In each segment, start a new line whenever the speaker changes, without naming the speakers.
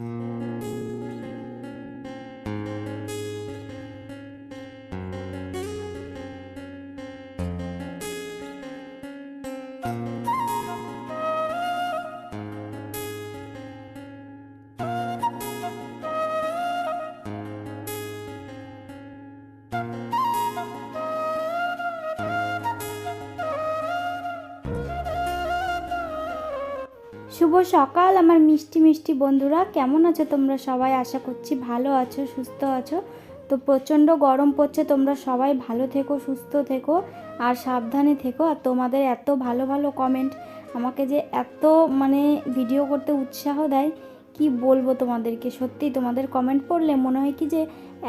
Mm-hmm. শুভ সকাল, আমার মিষ্টি মিষ্টি বন্ধুরা। কেমন আছো তোমরা সবাই? আশা করছি ভালো আছো, সুস্থ আছো। তো প্রচণ্ড গরম পড়ছে, তোমরা সবাই ভালো থেকো, সুস্থ থেকো আর সাবধানে থেকো। আর তোমাদের এত ভালো ভালো কমেন্ট আমাকে যে এত মানে ভিডিও করতে উৎসাহ দেয়, কি বলব তোমাদেরকে? সত্যি তোমাদের কমেন্ট পড়লে মনে হয় কি যে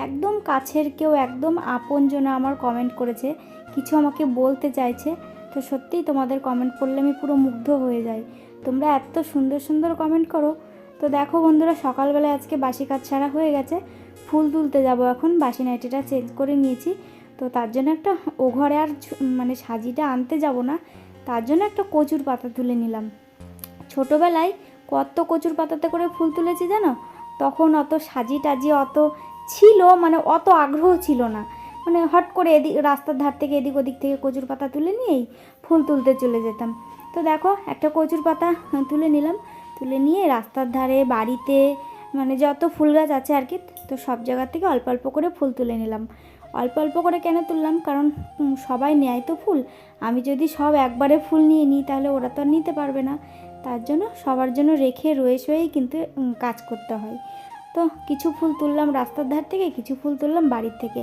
একদম কাছের কেউ, একদম আপন আপনজনা আমার কমেন্ট করেছে, কিছু আমাকে বলতে চাইছে। তো সত্যিই তোমাদের কমেন্ট পড়লে আমি পুরো মুগ্ধ হয়ে যাই। তোমরা এত সুন্দর সুন্দর কমেন্ট করো। তো দেখো বন্ধুরা, সকালবেলায় আজকে বাসি কাজ ছাড়া হয়ে গেছে। ফুল তুলতে যাব এখন, বাসি নাইটিটা চেঞ্জ করে নিয়েছি। তো তার জন্য একটা ও ঘরে আর মানে সাজিটা আনতে যাব না। তার জন্য একটা কচুর পাতা তুলে নিলাম। ছোটোবেলায় কত কচুর পাতাতে করে ফুল তুলেছি জানো? তখন অত সাজি টাজি অত ছিল মানে অত আগ্রহ ছিল না। মানে হট করে এদিক, রাস্তার ধার থেকে এদিক ওদিক থেকে কচুর পাতা তুলে নিয়েই ফুল তুলতে চলে যেতাম। তো দেখো, একটা কচুর পাতা তুলে নিলাম। তুলে নিয়ে রাস্তার ধারে, বাড়িতে মানে যত ফুল গাছ আছে আর কি, তো সব জায়গা থেকে অল্প অল্প করে ফুল তুলে নিলাম। অল্প অল্প করে কেন তুললাম? কারণ সবাই নেয় তো ফুল। আমি যদি সব একবারে ফুল নিয়ে নিই, তাহলে ওরা তো আর নিতে পারবে না। তার জন্য সবার জন্য রেখে রয়ে শয়েই কিন্তু কাজ করতে হয়। তো কিছু ফুল তুললাম রাস্তার ধার থেকে, কিছু ফুল তুললাম বাড়ির থেকে।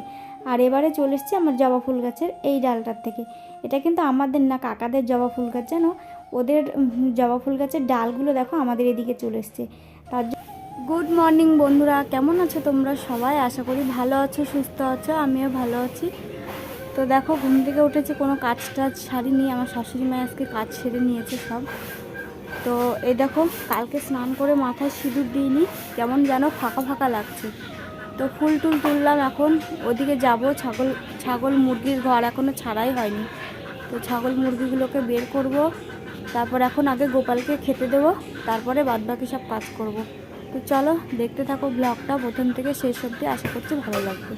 আর এবারে চলে এসছি আমার জবা ফুল গাছের এই ডালটার থেকে। এটা কিন্তু আমাদের না, কাকাদের জবা ফুল গাছ, জানো? ওদের জবা ফুল গাছের ডালগুলো দেখো আমাদের এদিকে চলে এসছে। তার গুড মর্নিং বন্ধুরা, কেমন আছো তোমরা সবাই? আশা করি ভালো আছো, সুস্থ আছো, আমিও ভালো আছি। তো দেখো, ঘুম থেকে উঠেছে, কোনো কাজ টাজ সারিনি, আমার শাশুড়ি মা আজকে কাজ সেরে নিয়েছে সব। তো এই দেখো, কালকে স্নান করে মাথায় সিঁদুর দিইনি, কেমন যেন ফাঁকা ফাঁকা লাগছে। তো ফুল টুল তুললাম এখন। ওদিকে যাব, ছাগল ছাগল মুরগির ঘর এখনও ছাড়াই হয়নি। তো ছাগল মুরগিগুলোকে বের করব। তারপর এখন আগে গোপালকে খেতে দেব, তারপরে বাদবাকি সব কাজ করব। তো চলো, দেখতে থাকো ব্লগটা, প্রথম থেকে শেষ অবধি। আশা করছি ভালো লাগবে।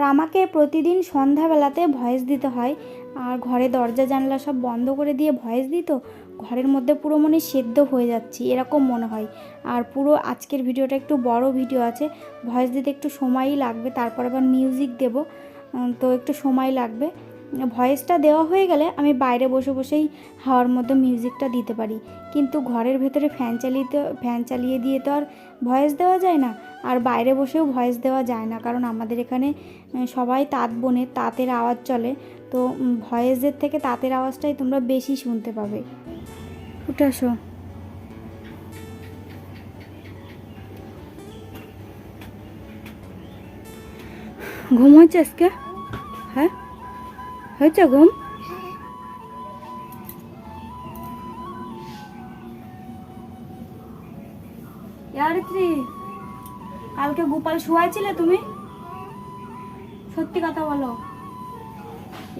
আর আমাকে প্রতিদিন সন্ধ্যাবেলাতে ভয়েস দিতে হয়। আর ঘরে দরজা, জানলা সব বন্ধ করে দিয়ে ভয়েস দিত ঘরের মধ্যে পুরো মনে সেদ্ধ হয়ে যাচ্ছি, এরকম মনে হয়। আর পুরো আজকের ভিডিওটা একটু বড় ভিডিও আছে, ভয়েস দিতে একটু সময়ই লাগবে, তারপর আবার মিউজিক দেব তো একটু সময় লাগবে। ভয়েসটা দেওয়া হয়ে গেলে আমি বাইরে বসে বসেই হাওয়ার মধ্যে মিউজিকটা দিতে পারি। কিন্তু ঘরের ভেতরে ফ্যান চালিয়ে ফ্যান চালিয়ে দিয়ে তো আর ভয়েস দেওয়া যায় না। আর বাইরে বসেও ভয়েস দেওয়া যায় না। কারণ আমাদের এখানে সবাই তাঁত বোনে তাঁতের আওয়াজ চলে। তো উম, ভয়েসের থেকে তাঁতের আওয়াজটাই তোমরা বেশি শুনতে পাবে। উঠে আসো। ঘুমাচ্ছে আজকে? হ্যাঁ? হয়েছে ঘুম? ইয়ারিত্রি কালকে গোপাল শুয়াইছিলে তুমি? সত্যি কথা বলো।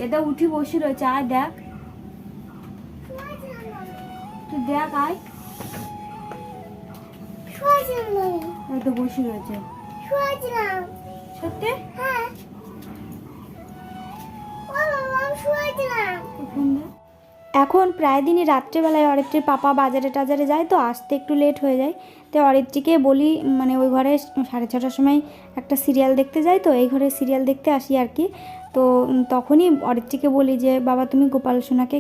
এদা উঠি বসে রয়েছে আয় দেখ। তুই দেখ আয়। তো বসে রয়েছে। সত্যি? দে। এখন প্রায় দিনই রাত্রেবেলায় অরিত্রীর পাপা বাজারে টাজারে যায় তো আসতে একটু লেট হয়ে যায়। তো অরিত্রীকে বলি মানে ওই ঘরে সাড়ে ছটার সময় একটা সিরিয়াল দেখতে যাই তো, এই ঘরে সিরিয়াল দেখতে আসি আর কি। তো তখনই অরিত্রীকে বলি যে, বাবা, তুমি গোপাল সোনাকে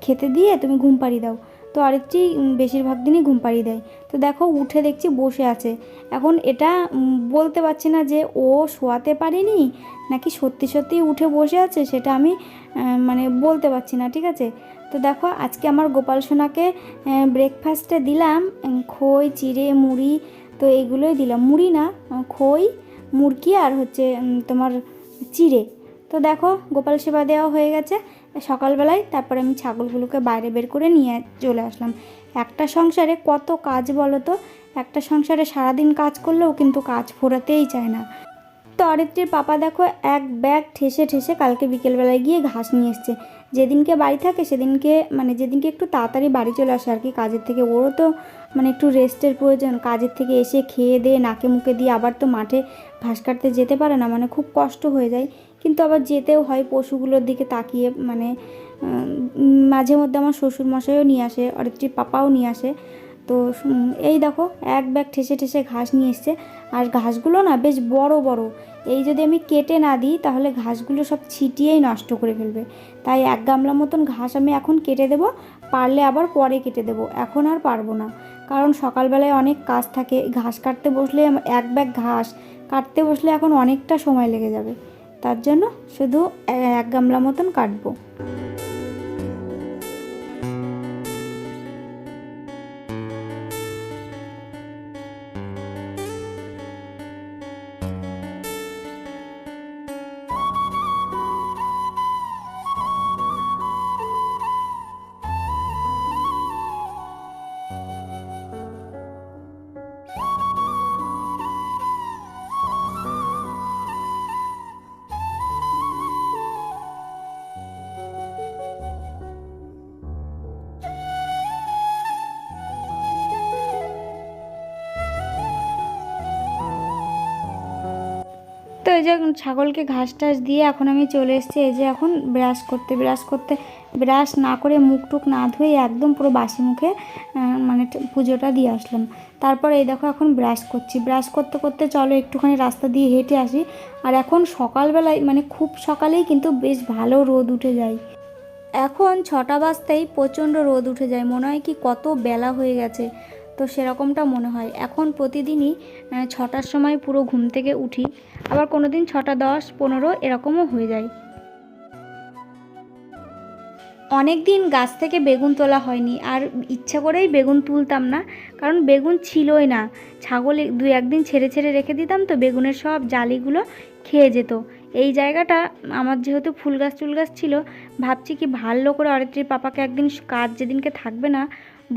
খেতে দিয়ে তুমি ঘুম পাড়িয়ে দাও। তো অরিত্রী বেশিরভাগ দিনই ঘুম পাড়িয়ে দেয়। তো দেখো উঠে দেখছি বসে আছে। এখন এটা বলতে পারছি না যে ও শোয়াতে পারেনি, নাকি সত্যি সত্যি উঠে বসে আছে সেটা আমি মানে বলতে পারছি না, ঠিক আছে? তো দেখো, আজকে আমার গোপাল সোনাকে ব্রেকফাস্টে দিলাম খই, চিড়ে, মুড়ি, তো এইগুলোই দিলাম। মুড়ি না খই মুরগি আর হচ্ছে তোমার চিড়ে। তো দেখো, গোপাল সেবা দেওয়া হয়ে গেছে। সকালবেলায় তারপরে আমি ছাগলগুলোকে বাইরে বের করে নিয়ে চলে আসলাম। একটা সংসারে কত কাজ বলো তো? একটা সংসারে সারাদিন কাজ করলেও কিন্তু কাজ ফোরাতেই চায় না। তো অরিত্রীর পাপা দেখো এক ব্যাগ ঠেসে ঠেসে কালকে বিকেলবেলায় গিয়ে ঘাস নিয়ে এসছে। যেদিনকে বাড়ি থাকে সেদিনকে মানে যেদিনকে একটু তাড়াতাড়ি বাড়ি চলে আসে আর কি, কাজের থেকে ওরও তো মানে একটু রেস্টের প্রয়োজন। কাজের থেকে এসে খেয়ে দিয়ে নাকে মুখে দিয়ে আবার তো মাঠে ঘাস কাটতে যেতে পারে না মানে খুব কষ্ট হয়ে যায়। কিন্তু আবার যেতেও হয় পশুগুলোর দিকে তাকিয়ে মানে মাঝে মধ্যে আমার শ্বশুর মশাইও নিয়ে আসে অরিত্রীর পাপাও নিয়ে আসে। তো এই দেখো, এক ব্যাগ ঠেসে ঠেসে ঘাস নিয়ে এসছে। আর ঘাসগুলো না বেশ বড় বড়। এই যদি আমি কেটে না দিই, তাহলে ঘাসগুলো সব ছিটিয়েই নষ্ট করে ফেলবে। তাই এক গামলা মতন ঘাস আমি এখন কেটে দেবো, পারলে আবার পরে কেটে দেবো। এখন আর পারব না। কারণ সকালবেলায় অনেক কাজ থাকে ঘাস কাটতে বসলে এক ব্যাগ ঘাস, কাটতে বসলে এখন অনেকটা সময় লেগে যাবে। তার জন্য শুধু এক গামলা মতন কাটবো। যে ছাগলকে ঘাস টাস দিয়ে এখন আমি চলে এসেছি, এই যে এখন ব্রাশ করতে ব্রাশ করতে, ব্রাশ না করে মুখ টুক না ধুয়ে একদম পুরো বাসি মুখে মানে পুজোটা দিয়ে আসলাম। তারপর এই দেখো এখন ব্রাশ করছি। ব্রাশ করতে করতে চলো একটুখানি রাস্তা দিয়ে হেঁটে আসি। আর এখন সকালবেলায় মানে খুব সকালেই কিন্তু বেশ ভালো রোদ উঠে যায়। এখন ছটা বাজতেই প্রচণ্ড রোদ উঠে যায়। মনে হয় কি কত বেলা হয়ে গেছে। তো সেরকমটা মনে হয়। এখন প্রতিদিনই ছটার সময় পুরো ঘুম থেকে উঠি। আবার কোনো দিন ছটা দশ পনেরো এরকমও হয়ে যায়। অনেক দিন গাছ থেকে বেগুন তোলা হয়নি আর ইচ্ছা করেই বেগুন তুলতাম না, কারণ বেগুন ছিলই না। ছাগল দুই একদিন ছেড়ে ছেড়ে রেখে দিতাম তো বেগুনের সব জালিগুলো খেয়ে যেত। এই জায়গাটা আমার যেহেতু ফুল গাছ টুল গাছ ছিল, ভাবছি কি ভালো করে অরিত্রীর পাপাকে একদিন কাজ যেদিনকে থাকবে না,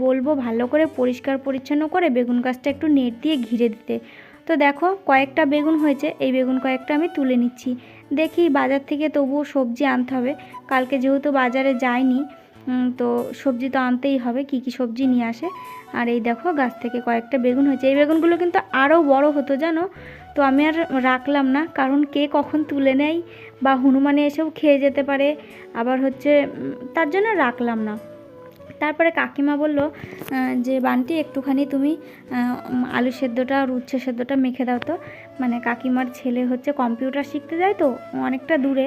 বলব ভালো করে পরিষ্কার পরিচ্ছন্ন করে বেগুন গাছটা একটু নেট দিয়ে ঘিরে দিতে। তো দেখো কয়েকটা বেগুন হয়েছে, এই বেগুন কয়েকটা আমি তুলে নিচ্ছি। দেখি বাজার থেকে তবুও সবজি আনতে হবে। কালকে যেহেতু বাজারে যায়নি তো সবজি তো আনতেই হবে, কি কি সবজি নিয়ে আসে। আর এই দেখো গাছ থেকে কয়েকটা বেগুন হয়েছে। এই বেগুনগুলো কিন্তু আরও বড় হতো, জানো? তো আমি আর রাখলাম না, কারণ কে কখন তুলে নেয় বা হনুমানে এসেও খেয়ে যেতে পারে। আবার হচ্ছে তার জন্য রাখলাম না। তারপরে কাকিমা বলল যে বান্টি, একটুখানি তুমি আলু সেদ্ধটা আর উচ্ছে সেদ্ধটা মেখে দাও তো। মানে কাকিমার ছেলে হচ্ছে কম্পিউটার শিখতে যায় তো, অনেকটা দূরে।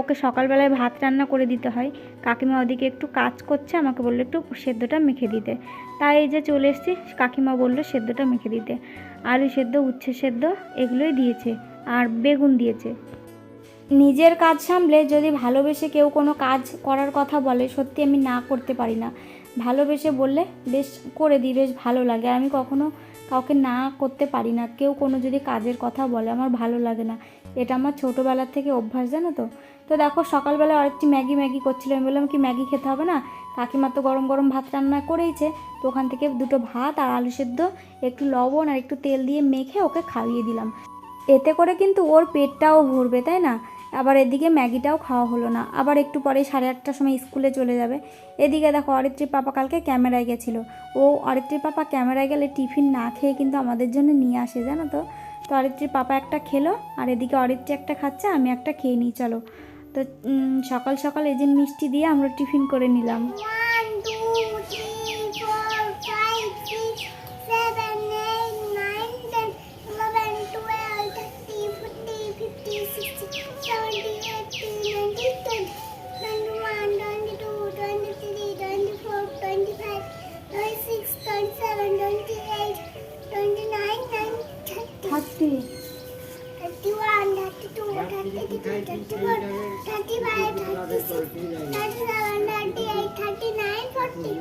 ওকে সকালবেলায় ভাত রান্না করে দিতে হয়। কাকিমা ওদিকে একটু কাজ করছে, আমাকে বলল, একটু সেদ্ধটা মেখে দিতে। তাই এই যে চলে এসেছি, কাকিমা বলল, সেদ্ধটা মেখে দিতে। আলু সেদ্ধ, উচ্ছে সেদ্ধ, এগুলোই দিয়েছে, আর বেগুন দিয়েছে। নিজের কাজ সামলে যদি ভালোবেসে কেউ কোনো কাজ করার কথা বলে, সত্যি আমি না করতে পারি না। ভালোবেসে বললে বেশ করে দিই, বেশ ভালো লাগে। আর আমি কখনো কাউকে না করতে পারি না। কেউ কোনো যদি কাজের কথা বলে, আমার ভালো লাগে না। এটা আমার ছোটোবেলার থেকে অভ্যাস, জানো তো? তো দেখো সকালবেলা আরেকটি ম্যাগি ম্যাগি করছিলাম। আমি বললাম, কি ম্যাগি খেতে হবে না? কাকিমা তো গরম গরম ভাত রান্না করেইছে। তো ওখান থেকে দুটো ভাত আর আলু সেদ্ধ, একটু লবণ আর একটু তেল দিয়ে মেখে ওকে খাইয়ে দিলাম। এতে করে কিন্তু ওর পেটটাও ভরবে, তাই না? আবার এদিকে ম্যাগিটাও খাওয়া হলো না। আবার একটু পরে সাড়ে আটটার সময় স্কুলে চলে যাবে। এদিকে দেখো অরিত্রীর পাপা কালকে ক্যামেরায় গেছিল। ও অরিত্রীর পাপা ক্যামেরায় গেলে টিফিন না খেয়ে কিন্তু আমাদের জন্য নিয়ে আসে, জানো তো? তো অরিত্রীর পাপা একটা খেলো, আর এদিকে অরিত্রী একটা খাচ্ছে, আমি একটা খেয়ে নিই, চলো। তো সকাল সকাল এই যে মিষ্টি দিয়ে আমরা টিফিন করে নিলাম।
thirty.
Thirty
Thirty-one, thirty-two, thirty-three, thirty-four, thirty-five, thirty-six, thirty-seven, thirty-eight, thirty-nine, forty,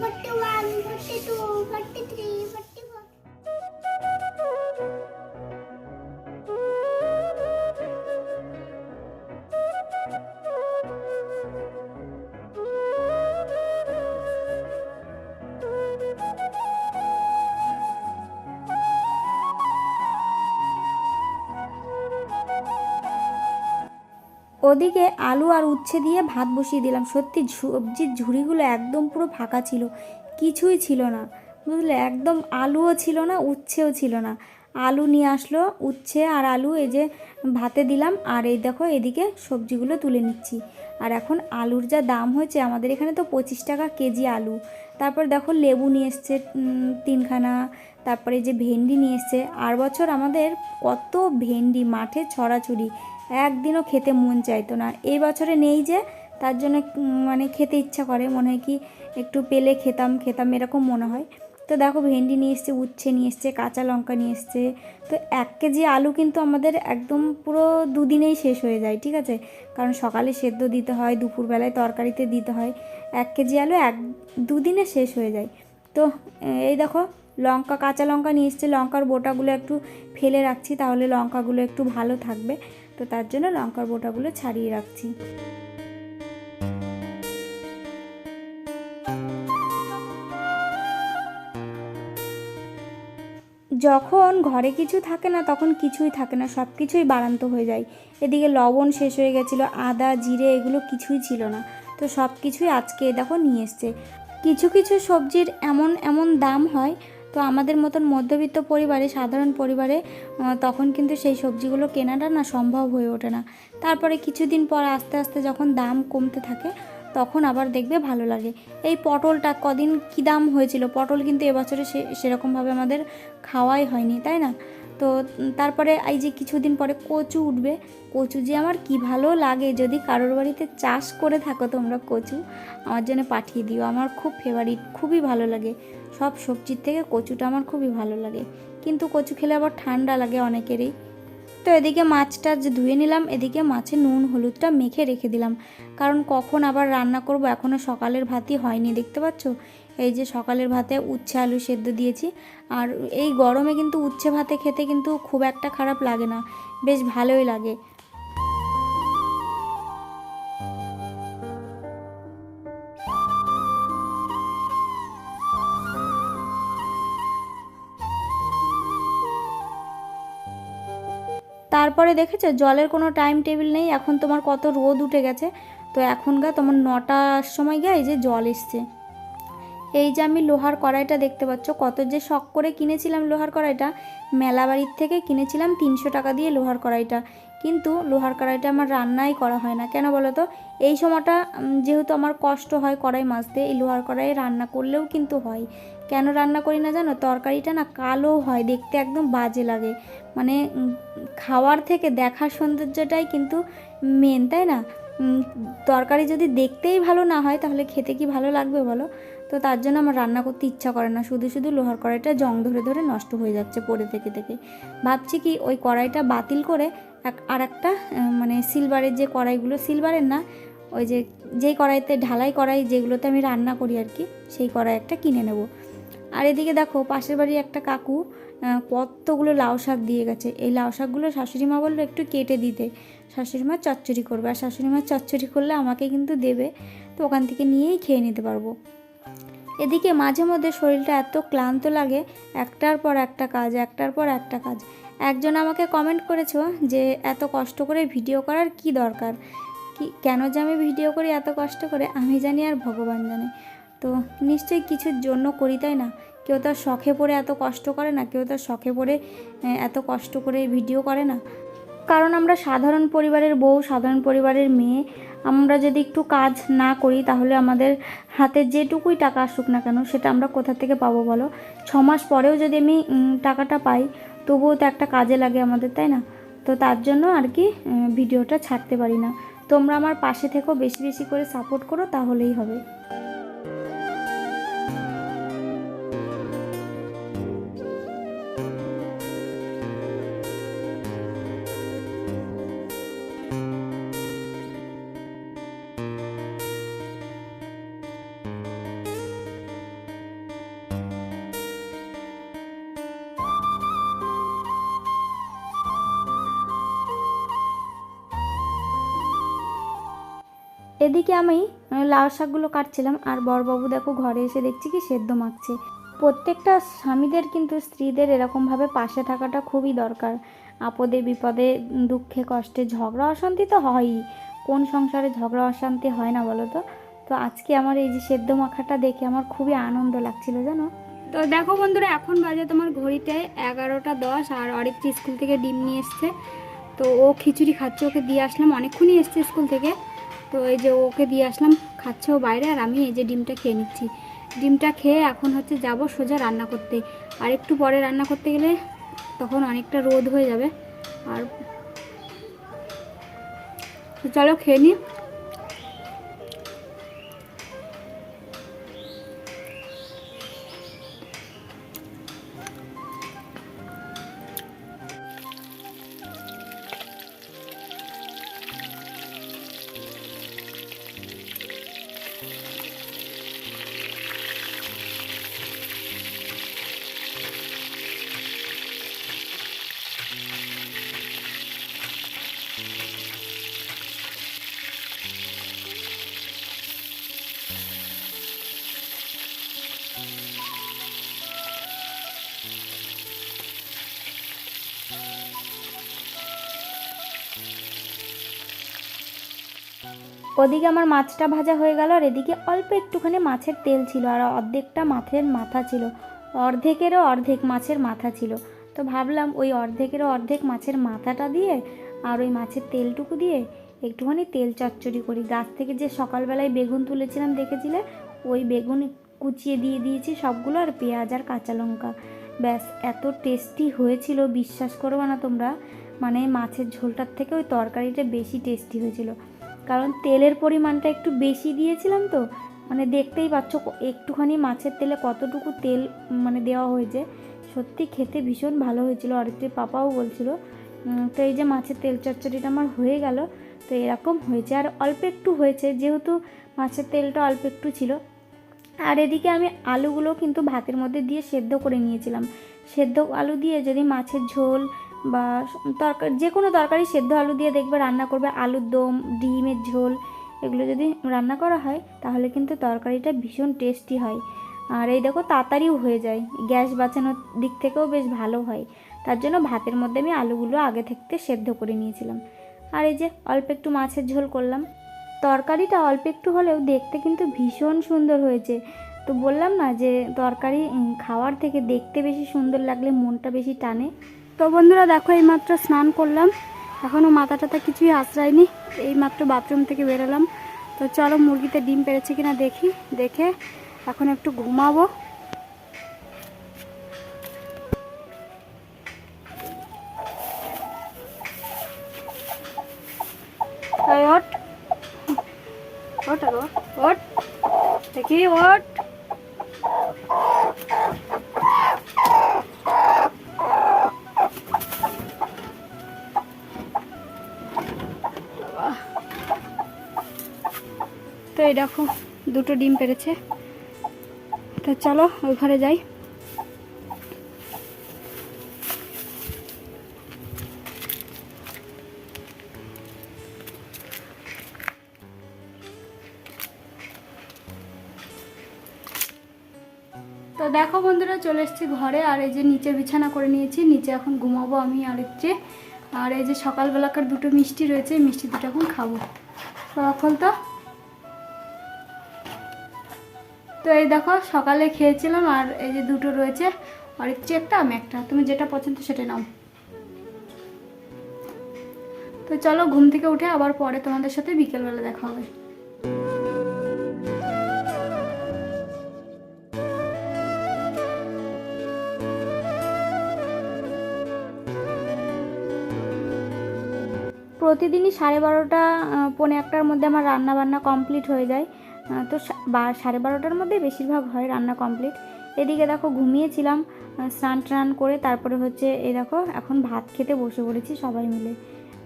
forty-one, forty-two, forty-three, forty-four.
ওদিকে আলু আর উচ্ছে দিয়ে ভাত বসিয়ে দিলাম। সত্যি সবজির ঝুড়িগুলো একদম পুরো ফাঁকা ছিল, কিছুই ছিল না। বুঝলে? একদম আলুও ছিল না, উচ্ছেও ছিল না। আলু নিয়ে আসলো, উচ্ছে আর আলু, এই যে ভাতে দিলাম। আর এই দেখো, এদিকে সবজিগুলো তুলে নিচ্ছি। আর এখন আলুর যা দাম হয়েছে, আমাদের এখানে তো পঁচিশ টাকা কেজি আলু। তারপর দেখো লেবু নিয়ে এসছে তিনখানা। তারপরে যে ভেন্ডি নিয়ে এসছে। আর বছর আমাদের কত ভেন্ডি, মাঠে ছড়াছড়ি। একদিনও খেতে মন চাইতো না। এই বছরে নেই যে, তার জন্য মানে খেতে ইচ্ছা করে। মনে হয় কি একটু পেলে খেতাম খেতাম এরকম মনে হয়। তো দেখো, ভেন্ডি নিয়ে এসছে, উচ্ছে নিয়ে এসছে, কাঁচা লঙ্কা নিয়ে এসছে। তো এক কেজি আলু কিন্তু আমাদের একদম পুরো দুদিনেই শেষ হয়ে যায়, ঠিক আছে? কারণ সকালে সেদ্ধ দিতে হয়, দুপুরবেলায় তরকারিতে দিতে হয়। এক কেজি আলু এক, দুদিনে শেষ হয়ে যায়। তো এই দেখো, লঙ্কা, কাঁচা লঙ্কা নিয়ে এসছে। লঙ্কার বোটাগুলো একটু ফেলে রাখছি, তাহলে লঙ্কাগুলো একটু ভালো থাকবে। তো তার জন্য লঙ্কার বোটাগুলো ছাড়িয়ে রাখছি। যখন ঘরে কিছু থাকে না, তখন কিছুই থাকে না সব কিছুই বাড়ান্ত হয়ে যায়। এদিকে লবণ শেষ হয়ে গেছিল, আদা, জিরে, এগুলো কিছুই ছিল না। তো সব কিছুই আজকে, দেখো, নিয়ে এসছে। কিছু কিছু সবজির এমন এমন দাম হয় তো আমাদের মতন মধ্যবিত্ত পরিবারে, সাধারণ পরিবারে তখন কিন্তু সেই সবজিগুলো কেনাটা না সম্ভব হয়ে ওঠে না। তারপরে কিছুদিন পর আস্তে আস্তে যখন দাম কমতে থাকে, তখন আবার দেখবে ভালো লাগে। এই পটলটা কদিন কী দাম হয়েছিল? পটল কিন্তু এবছরে সে, সেরকমভাবে আমাদের খাওয়াই হয়নি, তাই না? তো তারপরে এই যে কিছুদিন পরে কচু উঠবে, কচু যে আমার কি ভালো লাগে। যদি কারোর বাড়িতে চাষ করে থাকো তোমরা কচু, আমার জন্য পাঠিয়ে দিও। আমার খুব ফেভারিট খুবই ভালো লাগে। সব সবজির থেকে কচুটা আমার খুবই ভালো লাগে। কিন্তু কচু খেলে আবার ঠান্ডা লাগে অনেকেরই। তো এদিকে মাছটা যে ধুয়ে নিলাম, এদিকে মাছে নুন, হলুদটা মেখে রেখে দিলাম। কারণ কখন আবার রান্না করব এখনও সকালের ভাতই হয়নি, দেখতে পাচ্ছ? এই যে সকালের ভাতে উচ্ছে, আলু সেদ্ধ দিয়েছি। আর এই গরমে কিন্তু উচ্ছে ভাতে খেতে কিন্তু খুব একটা খারাপ লাগে না। বেশ ভালোই লাগে। তারপরে দেখেছ, জলের কোনো টাইম টেবিল নেই, এখন তোমার কত রোদ উঠে গেছে। তো এখনকার তোমার নটার সময় গিয়ে এই যে জল এসছে। এই যে আমি লোহার কড়াইটা দেখতে পাচ্ছ, কত যে শখ করে কিনেছিলাম লোহার কড়াইটা, মেলা বাড়ির থেকে কিনেছিলাম তিনশো টাকা দিয়ে লোহার কড়াইটা। কিন্তু লোহার কড়াইটা আমার রান্নাই করা হয় না। কেন বলো তো? এই সময়টা যেহেতু আমার কষ্ট হয় কড়াই মাজতে, এই লোহার কড়াইয়ে রান্না করলেও কিন্তু হয়। কেন রান্না করি না জানো? তরকারিটা না কালো হয়, দেখতে একদম বাজে লাগে। মানে খাওয়ার থেকে দেখার সৌন্দর্যটাই কিন্তু মেন তাই না? তরকারি যদি দেখতেই ভালো না হয়, তাহলে খেতে কি ভালো লাগবে বলো? তো তার জন্য আমার রান্না করতে ইচ্ছা করে না। শুধু শুধু লোহার কড়াইটা জং ধরে ধরে নষ্ট হয়ে যাচ্ছে পড়ে থেকে থেকে। ভাবছি কি ওই কড়াইটা বাতিল করে এক আর একটা মানে সিলভারের যে কড়াইগুলো সিলভারের না, ওই যে, যেই কড়াইতে, ঢালাই কড়াই যেগুলোতে আমি রান্না করি আর কি, সেই কড়াই একটা কিনে নেব। আর এদিকে দেখো, পাশের বাড়ির একটা কাকু কতগুলো লাউ শাক দিয়ে গেছে। এই লাউ শাকগুলো শাশুড়ি মা বলল একটু কেটে দিতে। শাশুড়ি মা চচ্চড়ি করবে। আর শাশুড়ি মা চচ্চড়ি করলে আমাকে কিন্তু দেবে। তো ওখান থেকে নিয়েই খেয়ে নিতে পারব। এদিকে মাঝে মধ্যে শরীরটা এত ক্লান্ত লাগে, একটার পর একটা কাজ, একটার পর একটা কাজ। একজন আমাকে কমেন্ট করেছ, যে এত কষ্ট করে ভিডিও করার কি দরকার? কি, কেন যে আমি ভিডিও করি এত কষ্ট করে? আমি জানি আর ভগবান জানে। তো নিশ্চয়ই কিছুর জন্য করি, তাই না? কেউ তার শখে পড়ে এত কষ্ট করে না? কেউ তার শখে পড়ে এত কষ্ট করে ভিডিও করে না? কারণ আমরা সাধারণ পরিবারের বউ, সাধারণ পরিবারের মেয়ে, আমরা যদি একটু কাজ না করি, তাহলে আমাদের হাতে যেটুকুই টাকা আসুক না কেন, সেটা আমরা কোথা থেকে পাবো বলো? ছ মাস পরেও যদি আমি টাকাটা পাই, তবুও তো একটা কাজে লাগে আমাদের, তাই না? তো তার জন্য আর কি ভিডিওটা ছাড়তে পারি না। তোমরা আমার পাশে থেকেও বেশি বেশি করে সাপোর্ট করো, তাহলেই হবে। এদিকে আমি লাউ শাকগুলো কাটছিলাম, আর বরবাবু দেখো ঘরে এসে দেখছি কি সেদ্ধ মাখছে। প্রত্যেকটা স্বামীদের কিন্তু স্ত্রীদের এরকমভাবে পাশে থাকাটা খুবই দরকার। আপদে বিপদে, দুঃখে কষ্টে ঝগড়া অশান্তি তো হয়ই। কোন সংসারে ঝগড়া অশান্তি হয় না বলো তো? তো আজকে আমার এই যে সেদ্ধ মাখাটা দেখে আমার খুবই আনন্দ লাগছিল, জানো? তো দেখো বন্ধুরা, এখন বাজে তোমার ঘড়িতে এগারোটা দশ, আর অরিত্রি স্কুল থেকে ডিম নিয়ে এসছে। তো ও খিচুড়ি খাচ্ছে, ওকে দিয়ে আসলাম। অনেকক্ষণই এসছে স্কুল থেকে। তো এই যে ওকে দিয়ে আসলাম, খাচ্ছে ও বাইরে আর আমি এই যে ডিমটা খেয়ে নিচ্ছি। ডিমটা খেয়ে এখন হচ্ছে যাব সোজা রান্না করতে। আর একটু পরে রান্না করতে গেলে তখন অনেকটা রোদ হয়ে যাবে। আর চলো খেয়ে নিই। ওদিকে আমার মাছটা ভাজা হয়ে গেল আর এদিকে অল্প একটুখানি মাছের তেল ছিল আর অর্ধেকটা মাছের মাথা ছিল। অর্ধেকেরও অর্ধেক মাছের মাথা ছিল। তো ভাবলাম ওই অর্ধেকেরও অর্ধেক মাছের মাথাটা দিয়ে আর ওই মাছের তেলটুকু দিয়ে একটুখানি তেল চচ্চড়ি করি। গাছ থেকে যে সকালবেলায় বেগুন তুলেছিলাম দেখেছিলে? ওই বেগুন কুচিয়ে দিয়ে দিয়েছি সবগুলো আর পেঁয়াজ আর কাঁচা লঙ্কা। ব্যাস, এত টেস্টি হয়েছিল, বিশ্বাস করবে না তোমরা। মানে মাছের ঝোলটার থেকে ওই তরকারিটা বেশি টেস্টি হয়েছিল। কারণ তেলের পরিমাণটা একটু বেশি দিয়েছিলাম তো মানে দেখতেই পাচ্ছ একটুখানি মাছের তেলে কতটুকু তেল মানে দেওয়া হয়েছে। সত্যি খেতে ভীষণ ভালো হয়েছিল। অরিত্রের পাপাও বলছিল তো এই যে মাছের তেল চচ্চড়িটা আমার হয়ে গেল, তো এরকম হয়েছে। আর অল্প একটু হয়েছে, যেহেতু মাছের তেলটা অল্প একটু ছিল। আর এদিকে আমি আলুগুলো কিন্তু ভাতের মধ্যে দিয়ে সেদ্ধ করে নিয়েছিলাম। সেদ্ধ আলু দিয়ে যদি মাছের ঝোল বা তরকারি যে কোনো তরকারি, সেদ্ধ আলু দিয়ে দেখবে রান্না করবে আলুর দম, ডিমের ঝোল, এগুলো যদি রান্না করা হয়, তাহলে কিন্তু তরকারিটা ভীষণ টেস্টি হয়। আর এই দেখো তাড়াতাড়িও হয়ে যায়, গ্যাস বাঁচানোর দিক থেকেও বেশ ভালো হয়। তার জন্য ভাতের মধ্যে আমি আলুগুলো আগে থাকতে সেদ্ধ করে নিয়েছিলাম। আর এই যে অল্প একটু মাছের ঝোল করলাম। তরকারিটা অল্প একটু হলেও দেখতে কিন্তু ভীষণ সুন্দর হয়েছে। তো বললাম না যে তরকারি খাওয়ার থেকে দেখতে বেশি সুন্দর লাগলে মনটা বেশি টানে। তো বন্ধুরা দেখো এই মাত্র স্নান করলাম। এখনও মাথা টাথা কিছুই আশ্রয়নি, এইমাত্র বাথরুম থেকে বেরোলাম। তো চলো মুরগিতে ডিম পেরেছে কিনা দেখি, দেখে এখন একটু ঘুমাবো। এই দেখো, দুটো ডিম পেরেছে। তো চলো, ওই ঘরে যাই। তো দেখো বন্ধুরা, চলে এসেছি ঘরে। আর এই যে নিচে বিছানা করে নিয়েছি, নিচে এখন ঘুমাবো আমি আর হচ্ছে। আর এই যে সকালবেলাকার দুটো মিষ্টি রয়েছে মিষ্টি দুটো এখন খাব। তো এখন তো। এই দেখো, সকালে খেয়েছিলাম আর এই যে দুটো রয়েছে। আর হচ্ছে একটা, আমি একটা। তুমি যেটা পছন্দ সেটা নাও। তো চলো, ঘুম থেকে উঠে আবার পরে তোমাদের সাথে বিকেলবেলা দেখা হবে। প্রতিদিনই সাড়ে বারোটা পৌনে একটার মধ্যে আমার রান্না বান্না কমপ্লিট হয়ে যায়। তো বা- সাড়ে বারোটার মধ্যে বেশিরভাগ হয় রান্না কমপ্লিট এদিকে দেখো ঘুমিয়েছিলাম স্নান টান করে তারপরে হচ্ছে এ দেখো এখন ভাত খেতে বসে পড়েছি সবাই মিলে।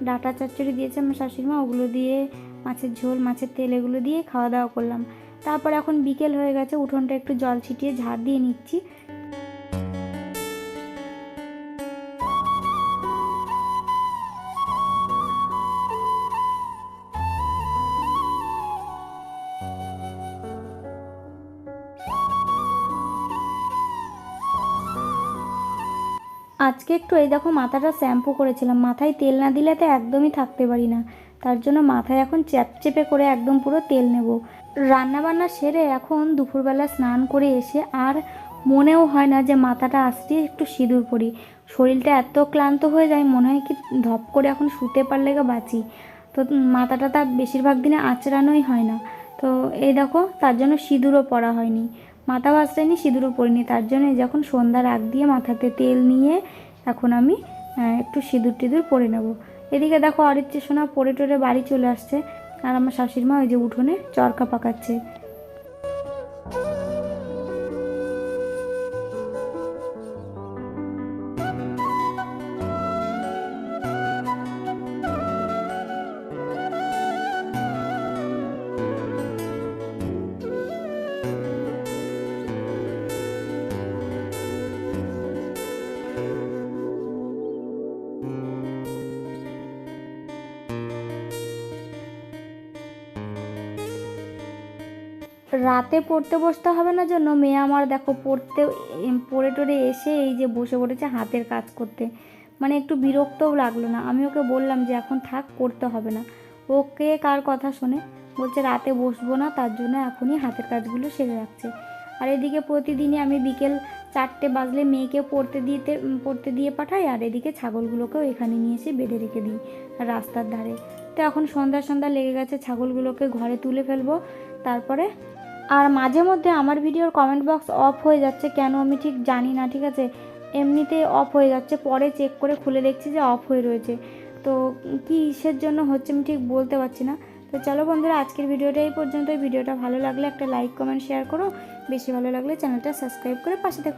ডাটা চচ্চড়ি দিয়েছে আমার শাশুড়িমা, ওগুলো দিয়ে মাছের ঝোল, মাছের তেল এগুলো দিয়ে খাওয়া দাওয়া করলাম। তারপর এখন বিকেল হয়ে গেছে, উঠোনটা একটু জল ছিটিয়ে ঝাড় দিয়ে নিচ্ছি। আজকে একটু এই দেখো মাথাটা শ্যাম্পু করেছিলাম। মাথায় তেল না দিলে তো একদমই থাকতে পারি না। তার জন্য মাথায় এখন চ্যাপচেপে করে একদম পুরো তেল নেব। রান্নাবান্না সেরে এখন দুপুরবেলা স্নান করে এসে আর মনেও হয় না যে মাথাটা আসতে একটু সিঁদুর পরি। শরীরটা এত ক্লান্ত হয়ে যায়, মনে হয় কি ধপ করে এখন শুতে পারলে গা বাঁচি। তো মাথাটা তার বেশিরভাগ দিনে আঁচড়ানোই হয় না। তো এই দেখো, তার জন্য সিঁদুরও পরা হয়নি। মাথা ভাসতেনি সিঁদুরও পরিনি তার জন্য যখন সন্ধ্যার আগ দিয়ে মাথাতে তেল নিয়ে এখন আমি একটু সিঁদুর টিঁদুর পরে নেব। এদিকে দেখো অরিত্র সোনা পরে টরে বাড়ি চলে আসছে। আর আমার শাশুড়ি মা ওই যে উঠোনে চরকা পাকাচ্ছে। রাতে পড়তে বসতে হবে না জন্য মেয়ে আমার দেখো পড়তে পড়ে টড়ে এসে এই যে বসে পড়েছে হাতের কাজ করতে। মানে একটু বিরক্তও লাগল না। আমি ওকে বললাম যে এখন থাক করতে হবে না। ওকে কার কথা শোনে? বলছে রাতে বসবো না, তার জন্য এখনই হাতের কাজগুলো সেরে রাখছে। আর এদিকে প্রতিদিনই আমি বিকেল চারটে বাজলে মেয়েকে পড়তে দিতে পড়তে দিয়ে পাঠাই, আর এদিকে ছাগলগুলোকেও এখানে নিয়ে এসে বেঁধে রেখে দিই রাস্তার ধারে। তো এখন সন্ধ্যা সন্ধ্যা লেগে গেছে, ছাগলগুলোকে ঘরে তুলে ফেলব। তারপরে আর মাঝে মধ্যে আমার ভিডিওর কমেন্ট বক্স অফ হয়ে যাচ্ছে, কেন আমি ঠিক জানি না, ঠিক আছে? এমনিতে অফ হয়ে যাচ্ছে, পরে চেক করে খুলে দেখছি যে অফ হয়ে রয়েছে। তো কী ইসের জন্য হচ্ছে আমি ঠিক বলতে পারছি না। তো চলো বন্ধুরা, আজকের ভিডিওটা এই পর্যন্ত ভিডিওটা ভালো লাগলে একটা লাইক কমেন্ট শেয়ার করো। বেশি ভালো লাগলে চ্যানেলটা সাবস্ক্রাইব করে পাশে থেকো।